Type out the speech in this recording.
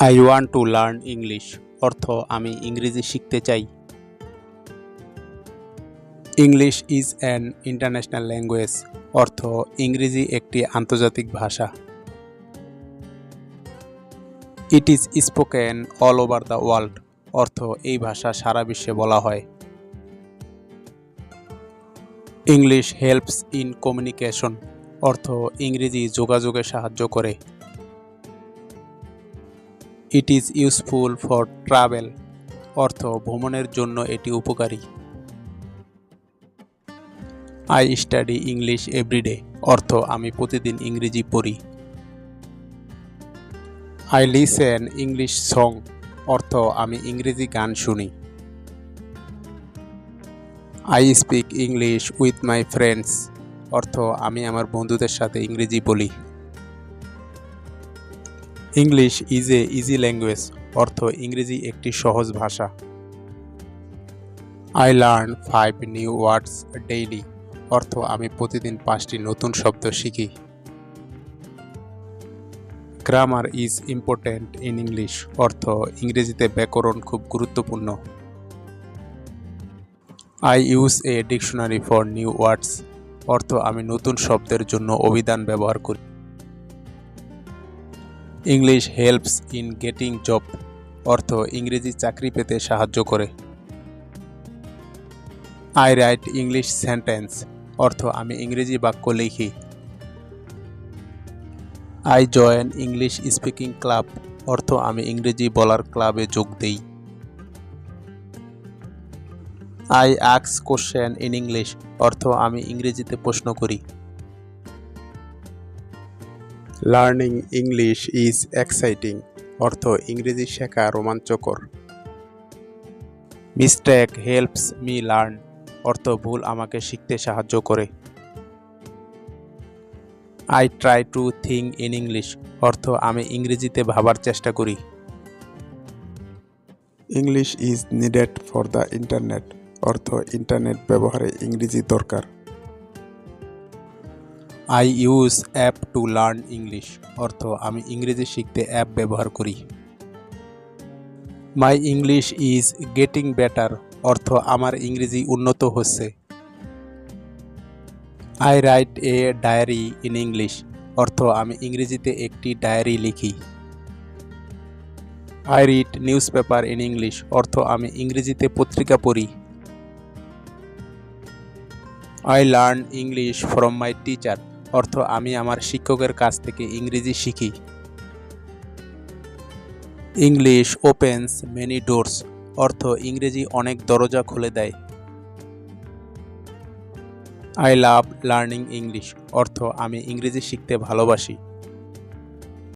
I want to learn English অর্থ, আমি ইংরেজি শিখতে চাই। English is an international language অর্থ, ইংরেজি একটি আন্তর্জাতিক ভাষা। It is spoken all over the world অর্থ, এই ভাষা সারা বিশ্বে বলা হয়। ইংলিশ হেল্পস ইন কমিউনিকেশন অর্থ, ইংরেজি যোগাযোগে সাহায্য করে। It is useful for travel অর্থ ভ্রমণের জন্য এটি উপকারী। আই স্টাডি ইংলিশ এভরিডে অর্থ আমি প্রতিদিন ইংরেজি পড়ি। আই লিসেন ইংলিশ সং অর্থ আমি ইংরেজি গান শুনি। I speak English with my friends অর্থ আমি আমার বন্ধুদের সাথে ইংরেজি বলি। English is a easy language অর্থ ইংরেজি একটি সহজ ভাষা। I learn five new words daily অর্থ আমি প্রতিদিন পাঁচটি নতুন শব্দ শিখি। Grammar is important in English অর্থ ইংরেজিতে ব্যাকরণ খুব গুরুত্বপূর্ণ। I use a dictionary for new words অর্থ আমি নতুন শব্দের জন্য অভিধান ব্যবহার করি। English helps in getting job অর্থ ইংরেজি চাকরি পেতে সাহায্য করে। আই রাইট ইংলিশ সেন্টেন্স অর্থ আমি ইংরেজি বাক্য লিখি। I join English speaking club অর্থ আমি ইংরেজি বলার ক্লাবে যোগ দেই। আই আক্স কোশ্চেন ইন ইংলিশ অর্থ আমি ইংরেজিতে প্রশ্ন করি। লার্নিং ইংলিশ ইজ এক্সাইটিং অর্থ ইংরেজি শেখা রোমাঞ্চকর। মিস্টেক হেল্পস মি লার্ন অর্থ ভুল আমাকে শিখতে সাহায্য করে। I try to think in English অর্থ আমি ইংরেজিতে ভাবার চেষ্টা করি। English is needed for the internet অর্থ ইন্টারনেট ব্যবহারে ইংরেজি দরকার। I use app to learn English অর্থ, আমি ইংরেজি শিখতে অ্যাপ ব্যবহার করি। My English is getting better অর্থ, আমার ইংরেজি উন্নত হচ্ছে। I write a diary in English অর্থ, আমি ইংরেজিতে একটি ডায়েরি লিখি। I read newspaper in English অর্থ, আমি ইংরেজিতে পত্রিকা পড়ি। I learn English from my teacher অর্থ আমি আমার শিক্ষকের কাছ থেকে ইংরেজি শিখি। ইংলিশ ওপেন্স মেনি ডোরস অর্থ ইংরেজি অনেক দরজা খুলে দেয়। আই লাভ লার্নিং ইংলিশ অর্থ আমি ইংরেজি শিখতে ভালোবাসি।